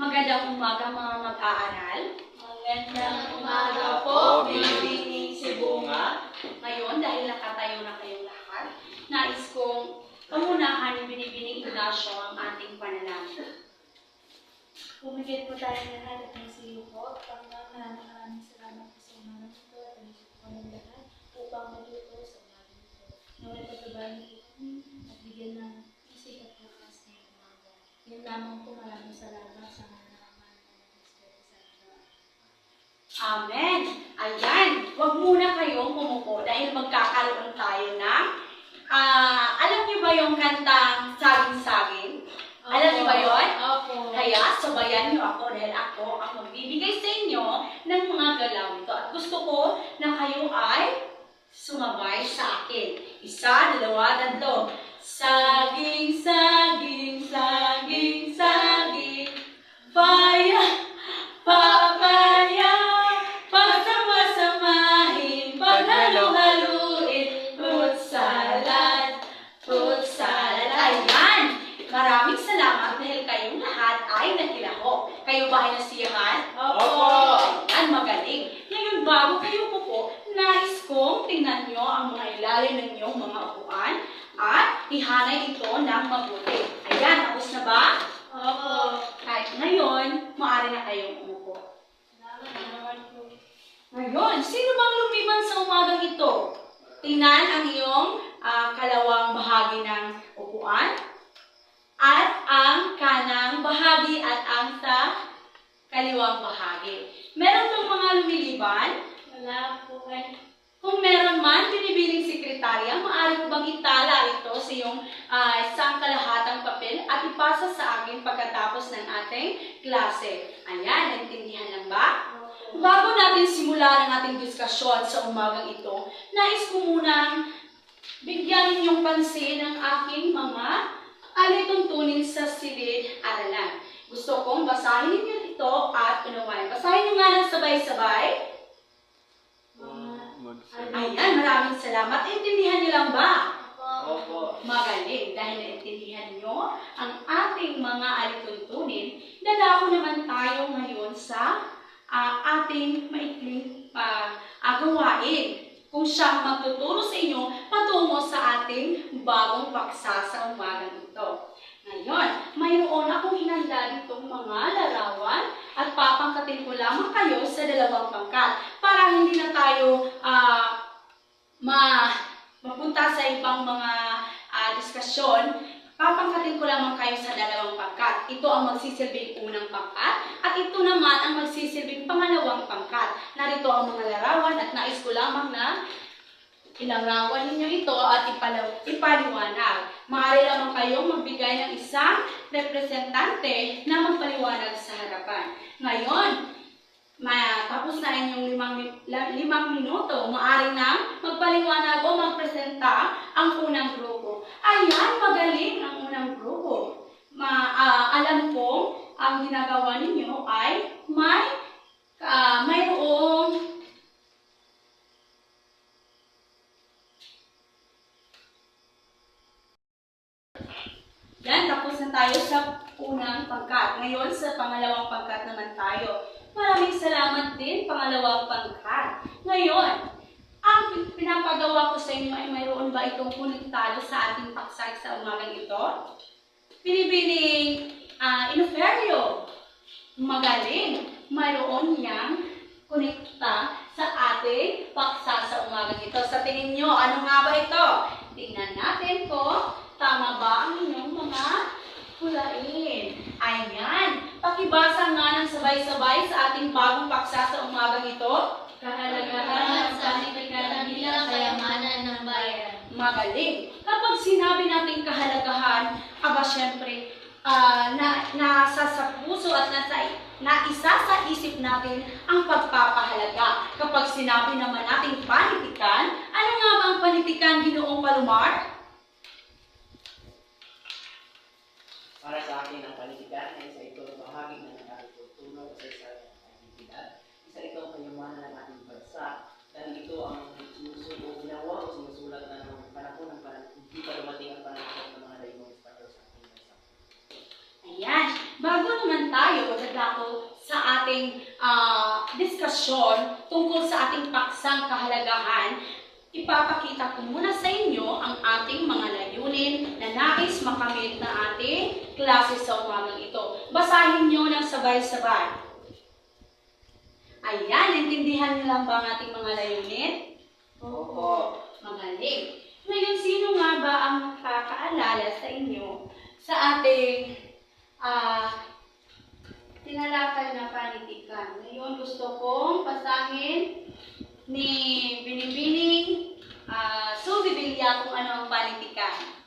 Magandang umaga mga mag-aaral. Magandang umaga po, Binibining Sibunga. Ngayon, dahil nakatayo na kayong lahat, nais kong pamunahan ni Binibining Ignacio ang ating panalangin. Pumigit po tayo lahat at masiyo po. Panginoon, maraming maraming salamat po sa umaga nito at ang isip po ng lahat upang maluto sa umaga nito. Naway pagkabayan po kami at bigyan ng isip at lakas ngayong Yan lamang po maraming salamat sa mga. Amen! Ayan! Huwag muna kayong pumupo dahil magkakaroon tayo ng ah, alam niyo ba yung kantang Saging-Saging? Alam niyo ba yun? Opo. Kaya sabayan niyo ako dahil ako ang magbibigay sa inyo ng mga galaw nito. At gusto ko na kayo ay sumabay sa akin. Isa, dalawa, tatlo. Saging, saging, saging, saging. Paya, papaya. Pagsama-samahin, paghalo-haluin. Fruit salad, fruit salad. Ayan! Maraming salamat dahil kayong lahat ay nakilaho. Kayo ba ay nasiyahan? Opo. Ayan, magaling. Ngayon, bago kayo pupo, nais kong tingnan nyo ang mga ilalim ng inyong mga upuan at ihanay ito ng mabuti. Ayan, tapos na ba? Opo. Kahit ngayon, maaari na kayong umupo. Salamat naman po. Ngayon, sino bang lumiban sa umagang ito? Tingnan ang iyong ah, kalawang bahagi ng upuan at ang kanang bahagi at ang sa kaliwang bahagi. Meron bang mga lumiliban? Wala po kayo. Kung meron man, binibiling sekretarya, maaari ko bang itala ito sa iyong ah, isang kalahatang papel at ipasa sa akin pagkatapos ng ating klase. Ayan, naintindihan lang ba? Bago natin simulan ang ating diskusyon sa umagang ito, nais ko munang bigyan ninyong pansin ang aking mga alituntunin sa silid aralan. Gusto kong basahin ninyo ito at unawain. Basahin nyo nga ng sabay-sabay. Ayan, maraming salamat. Intindihan niyo lang ba? Opo. Magaling dahil naintindihan nyo ang ating mga alituntunin. Dadako naman tayo ngayon sa ah, ating maikling pagawain. Kung siyang magtuturo sa inyo patungo sa ating bagong paksa sa umagang ito. Ngayon, mayroon akong hinanda ditong mga larawan at papangkatin ko lamang kayo sa dalawang pangkat para hindi na tayo ah, ma mapunta sa ibang mga ah, diskusyon, papangkatin ko lamang kayo sa dalawang pangkat. Ito ang magsisilbing unang pangkat at ito naman ang magsisilbing pangalawang pangkat. Narito ang mga larawan at nais ko lamang na ilarawan ninyo ito at ipaliwanag. Maaari lamang kayong magbigay ng isang representante na magpaliwanag sa harapan. Ngayon, matapos na inyong limang, limang minuto, maaari na magpaliwanag o magpresenta ang unang grupo. Ayan, magaling ang unang grupo. Ma, ah, alam ko, ang ginagawa ninyo ay may ah, mayroong Yan, tapos na tayo sa unang pangkat. Ngayon, sa pangalawang pangkat naman tayo. Maraming salamat din, pangalawang pangkat. Ngayon, ang pinapagawa ko sa inyo ay mayroon ba itong konektado sa ating paksay sa umagang ito? Binibining uh, inoferio. Magaling. Mayroon niyang konekta sa ating paksa sa umagang ito. Sa tingin nyo, ano nga ba ito? Tingnan natin ko. Tama ba ang inyong mga hulain? Ayan. Pakibasa nga ng sabay-sabay sa ating bagong paksa sa umagang ito. Kahalagahan sa sinipikan bilang kayamanan ng bayan. Magaling. Kapag sinabi natin kahalagahan, aba syempre, ah, na, nasa sa puso at nasa na isa sa isip natin ang pagpapahalaga. Kapag sinabi naman natin panitikan, ano nga ba ang panitikan, Ginoong Palomar? Para sa akin, ang panitikan ay isa ito bahagi ng ating pagtunog sa isa aktibidad. Isa ito ang kayamanan ng ating bansa. Dahil ito ang sinusulat o ginawa o sinusulat na ng panahon ng panahon. Hindi pa dumating ang panahon ng mga daimong Espanyol sa ating bansa. Ayan, bago naman tayo dadako sa ating ah, diskusyon tungkol sa ating paksang kahalagahan, ipapakita ko muna sa inyo ang ating mga layunin na nais makamit na ating klase sa umagang ito. Basahin nyo ng sabay-sabay. Ayan, intindihan niyo lang ba ang ating mga layunin? Oo. Magaling. Ngayon, sino nga ba ang nakakaalala sa inyo sa ating ah tinalakay na panitikan? Ngayon, gusto kong basahin ni Binibining uh, Suzy Villa kung ano ang panitikan.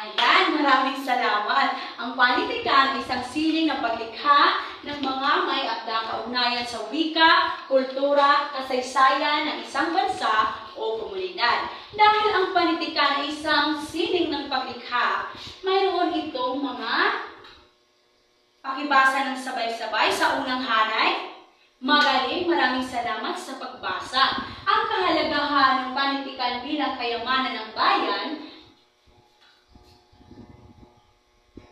Ayan, maraming salamat. Ang panitikan ay isang sining na paglikha ng mga may akdang kaugnayan sa wika, kultura, kasaysayan ng isang bansa o komunidad. Dahil ang panitikan ay isang sining ng paglikha, mayroon itong mga pakibasa ng sabay-sabay sa unang hanay. Magaling, maraming salamat sa pagbasa. Ang kahalagahan ng panitikan bilang kayamanan ng bayan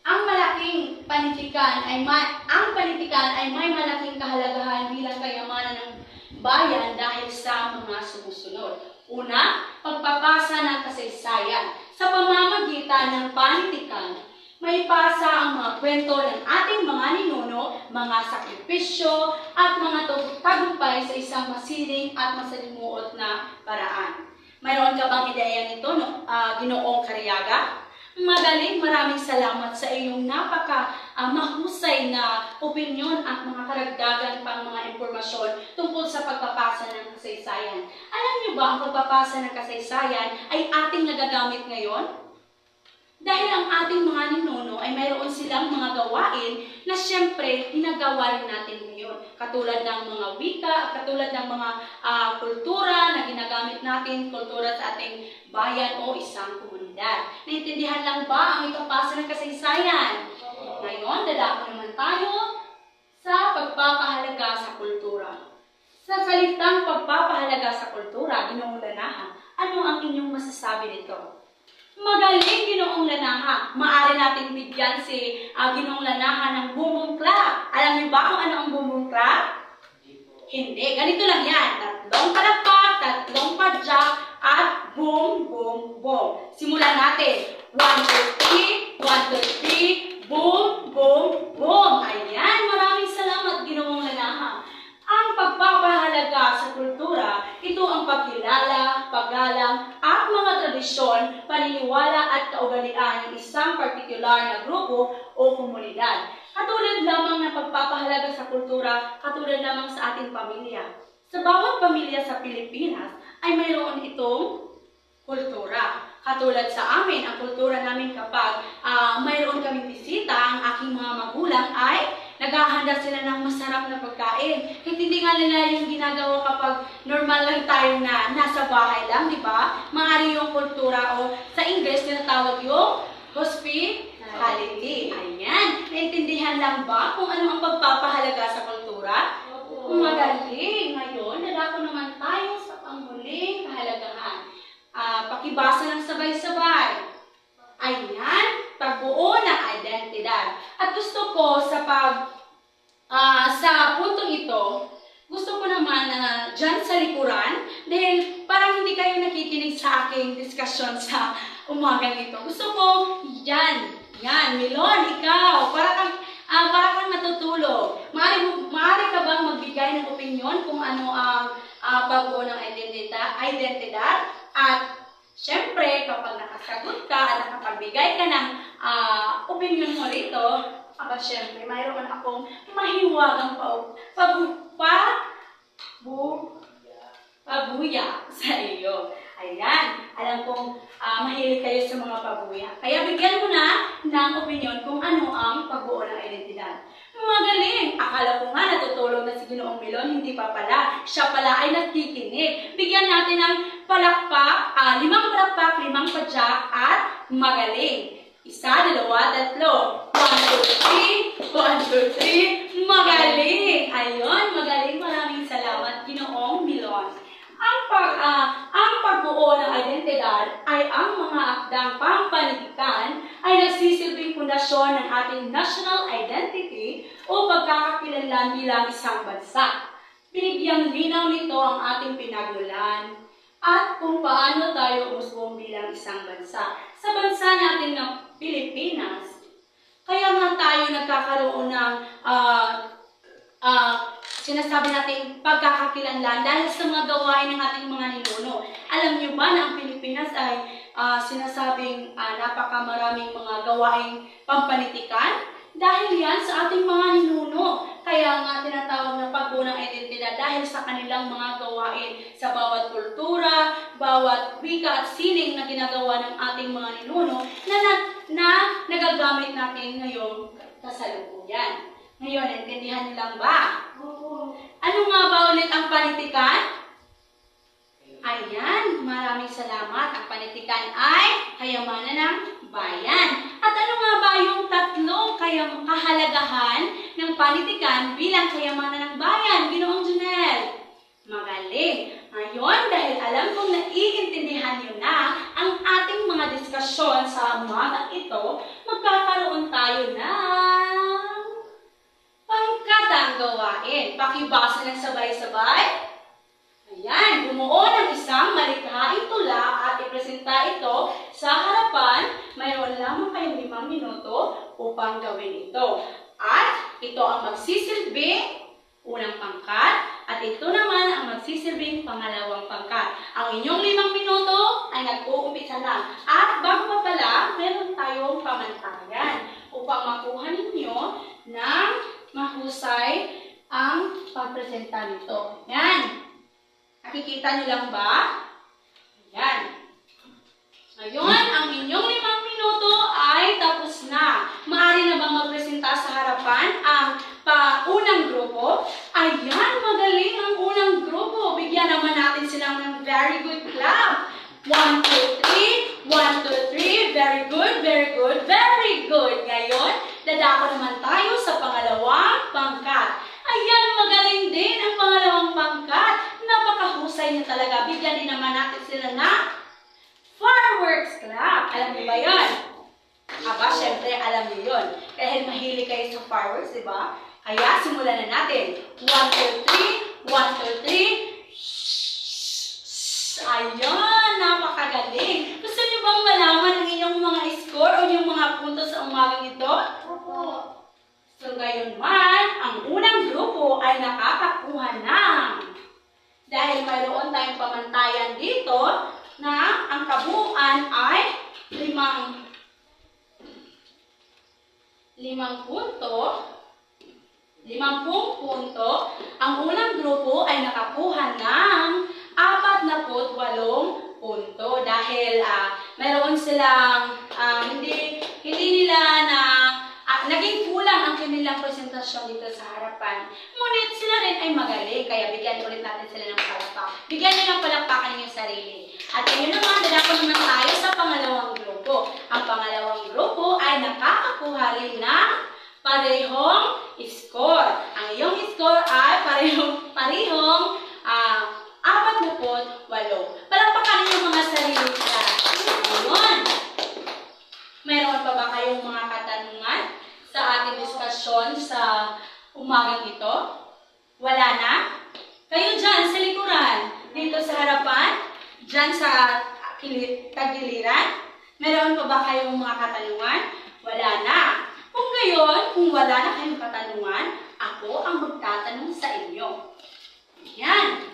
Ang malaking panitikan ay ma- ang panitikan ay may malaking kahalagahan bilang kayamanan ng bayan dahil sa mga sumusunod. Una, pagpapasa ng kasaysayan. Sa pamamagitan ng panitikan, may pasa ang mga kwento ng ating mga ninuno, mga sakripisyo, at mga tagumpay sa isang masiling at masalimuot na paraan. Mayroon ka bang ideya nito, no? Ah, Ginoong Karyaga? Magaling, maraming salamat sa iyong napaka ah, mahusay na opinyon at mga karagdagan pang mga impormasyon tungkol sa pagpapasa ng kasaysayan. Alam niyo ba ang pagpapasa ng kasaysayan ay ating nagagamit ngayon? Dahil ang ating mga ninuno ay mayroon silang mga gawain na siyempre ginagawa rin natin ngayon. Katulad ng mga wika, katulad ng mga ah, kultura na ginagamit natin, kultura sa ating bayan o isang komunidad. Naintindihan lang ba ang ipapasa ng kasaysayan? Ngayon, dadako naman tayo sa pagpapahalaga sa kultura. Sa salitang pagpapahalaga sa kultura, ginoong lanahan, ano ang inyong masasabi nito? Magaling ginoong lanaha. Maari nating bigyan si uh, ginoong lanaha ng bumbong clap. Alam niyo ba kung ano ang bumbong clap? Hindi. Ganito lang yan. Tatlong palapak, tatlong padyak, at boom, boom, boom. Simulan natin. 1, 2, 3, 1, 2, 3, Pilipinas ay mayroon itong kultura. Katulad sa amin, ang kultura namin kapag ah, mayroon kaming bisita, ang aking mga magulang ay naghahanda sila ng masarap na pagkain. Kahit hindi nga nila yung ginagawa kapag normal lang tayo na nasa bahay lang, di ba? Maari yung kultura o sa English tinatawag yung hospitality. Ayan. Naintindihan lang ba kung ano ang pagpapahalaga sa kultura? Magaling. Ngayon, nadako naman tayo sa panghuling kahalagahan. Ah, pakibasa ng sabay-sabay. Ayan, pagbuo ng identidad. At gusto ko sa pag ah, sa puntong ito, gusto ko naman na dyan sa likuran, dahil parang hindi kayo nakikinig sa aking diskusyon sa umagang ito. Gusto ko, yan, yan, Milon, ikaw, para kang, ah, para kang natutulog. Maari, mo- maari ka bang magbigay ng opinion kung ano ang ah, pagbuo ng identidad, identidad at Siyempre, kapag nakasagot ka at nakapagbigay ka ng ah, opinion mo rito, aba siyempre, mayroon akong mahiwagang pa, pag, pa, bu, pabuya sa iyo. Ayan, alam kong ah, mahilig kayo sa mga pabuya. Kaya bigyan mo na ng opinion kung ano ang pagbuo ng identidad. Magaling! Akala ko nga natutulog na si Ginoong Milon, hindi pa pala. Siya pala ay nagkikinig. Bigyan natin ng palakpak, ah, limang palakpak, limang padyak, at magaling. Isa, dalawa, tatlo. One, two, three. One, two, three. Magaling! Ayun, magaling. Maraming salamat, Ginoong Milon. Ang pag pagbuo ng identidad ay ang mga akdang pampanitikan ay nagsisilbing pundasyon ng ating national identity o pagkakakilanlan bilang isang bansa. Binigyang linaw nito ang ating pinagmulan at kung paano tayo umusbong bilang isang bansa. Sa bansa natin ng Pilipinas, kaya nga tayo nagkakaroon ng sinasabi natin pagkakakilanlan dahil sa mga gawain ng ating mga ninuno. Alam niyo ba na ang Pilipinas ay ah, sinasabing ah, napakamaraming mga gawaing pampanitikan? Dahil yan sa ating mga ninuno. Kaya nga tinatawag na paggunang identidad dahil sa kanilang mga gawain sa bawat kultura, bawat wika at sining na ginagawa ng ating mga ninuno na, na, na nagagamit natin ngayong kasalukuyan. Ngayon, intindihan niyo lang ba? Ano nga ba ulit ang panitikan? Ayan, maraming salamat. Ang panitikan ay kayamanan ng bayan. At ano nga ba yung tatlong kahalagahan ng panitikan bilang kayamanan ng bayan, Ginoong Junel? Magaling. Ngayon, dahil alam kong naiintindihan niyo na ang ating mga diskusyon sa umaga ito, magkakaroon tayo ng pangkatang gawain. Pakibasa ng sabay-sabay. Ayan, bumuo ng isang malikhaing tula at ipresenta ito sa harapan. Mayroon lamang kayong limang minuto upang gawin ito. At ito ang magsisilbing unang pangkat at ito naman ang magsisilbing pangalawang pangkat. Ang inyong limang minuto ay nag-uumpisa na. At bago pa pala, meron tayong pamantayan upang makuha ninyo ng mahusay ang pagpresenta nito. Yan. Nakikita niyo lang ba? Yan. Ngayon, ang inyong limang minuto ay tapos na. Maaari na bang magpresenta sa harapan ang paunang grupo? Ayan, magaling ang unang grupo. Bigyan naman natin silang ng very good clap. One, two, three. One, two, three. Very good, very good, very good. Ngayon, dadako naman tayo sa pangalawang pangkat. Ayan, magaling din ang pangalawang pangkat. Napakahusay niya talaga. Bigyan din naman natin sila na fireworks clap. Alam niyo ba yun? Aba, syempre, alam niyo yun. Dahil mahilig kayo sa fireworks, di ba? Kaya, simulan na natin. One, two, three. One, two, three. Ayan, napakagaling. Gusto niyo bang malaman ang inyong mga score o yung mga puntos sa umagang ito? Opo. So gayon man, ang unang grupo ay nakakakuha ng dahil mayroon tayong pamantayan dito na ang kabuuan ay limang. Limang punto. Limampung punto. Ang unang grupo ay nakakuha ng apat na punto. Dahil ah, mayroon silang ah, hindi naging kulang ang kanilang presentasyon dito sa harapan. Ngunit sila rin ay magaling, kaya bigyan ulit natin sila ng palakpak. Bigyan niyo ng palakpakan yung sarili. At ngayon naman, dadako naman tayo sa pangalawang grupo. Ang pangalawang grupo ay nakakakuha rin ng parehong score. Ang iyong score ay parehong, parehong ah, apat na walo. Palakpakan niyo yung mga sarili nila. Ngayon, Meron pa ba kayong mga katanungan sa ating diskusyon sa umagang ito? Wala na? Kayo dyan sa likuran, dito sa harapan, dyan sa tagiliran, meron pa ba kayong mga katanungan? Wala na. Kung gayon, kung wala na kayong katanungan, ako ang magtatanong sa inyo. Yan.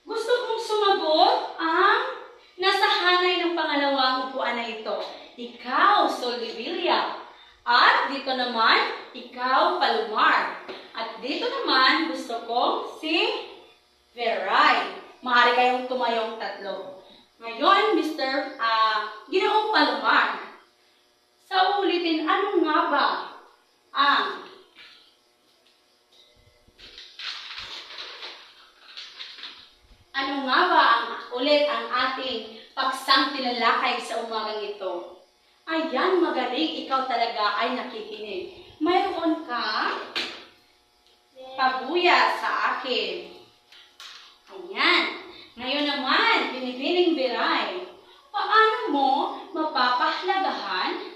Gusto kong sumagot ang nasa hanay ng pangalawang upuan na ito. Ikaw, Solivilla. At dito naman, ikaw, Palomar. At dito naman, gusto ko si Veray. Maaari kayong tumayong tatlo. Ngayon, Mr. ah, Ginoong Palomar. Sa ulitin, ano nga ba ang Ano nga ba ang ulit ang ating paksang tinalakay sa umagang ito? Ayan, magaling, ikaw talaga ay nakikinig. Mayroon ka pabuya sa akin. Ayan. Ngayon naman, binibining biray. Paano mo mapapahlagahan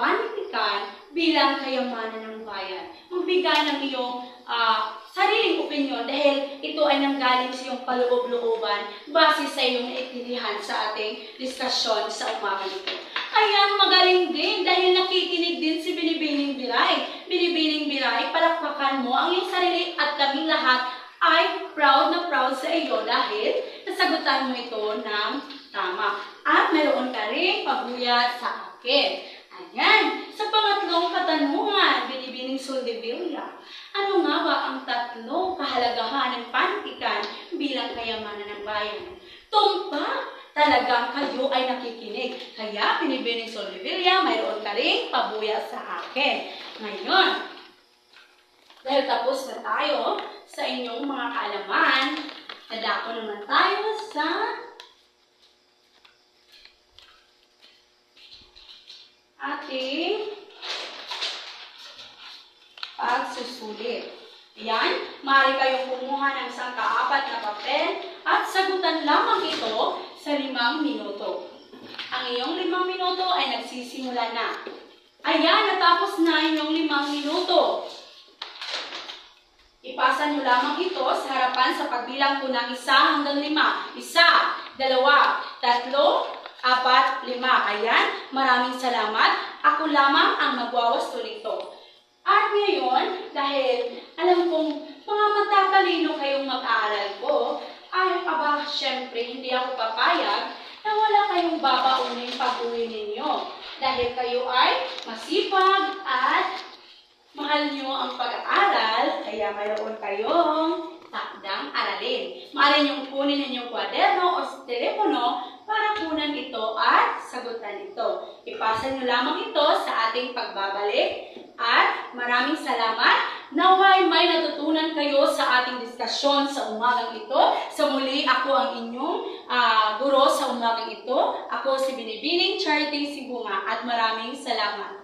panitikan bilang kayamanan ng bayan. Magbigay ng iyong ah, sariling opinion dahil ito ay nanggaling sa iyong paloob-looban base sa iyong naitilihan sa ating diskusyon sa umaga nito. Kaya magaling din dahil nakikinig din si Binibining Biray. Binibining Biray, palakpakan mo ang iyong sarili at kaming lahat ay proud na proud sa iyo dahil nasagutan mo ito ng tama. At meron ka rin pabuya sa akin. Ayan. Sa pangatlong katanungan, Binibining Soldevilla, ano nga ba ang tatlong kahalagahan ng panitikan bilang kayamanan ng bayan? Tumpa! Talagang kayo ay nakikinig. Kaya, Binibining Soldevilla, mayroon ka rin pabuya sa akin. Ngayon, dahil tapos na tayo sa inyong mga kaalaman, nadako naman tayo sa ating pagsusulit. Ayan, maaari kayong kumuha ng isang kaapat na papel at sagutan lamang ito sa limang minuto. Ang iyong limang minuto ay nagsisimula na. Ayan, natapos na inyong limang minuto. Ipasa nyo lamang ito sa harapan sa pagbilang ko ng isa hanggang lima. Isa, dalawa, tatlo, apat, lima. Ayan, maraming salamat. Ako lamang ang magwawasto nito. At ngayon, dahil alam kong mga matatalino kayong mag-aaral ko, ay aba, syempre, hindi ako papayag na wala kayong babaunin pag-uwi ninyo. Dahil kayo ay masipag at mahal nyo ang pag-aaral, kaya mayroon kayong takdang aralin. Maaari niyong kunin inyong kwaderno o telepono para kunan ito at sagutan ito. Ipasa nyo lamang ito sa ating pagbabalik at maraming salamat. Naway may natutunan kayo sa ating diskusyon sa umagang ito. Sa muli, ako ang inyong ah, guro sa umagang ito. Ako si Binibining Charity Sibunga at maraming salamat.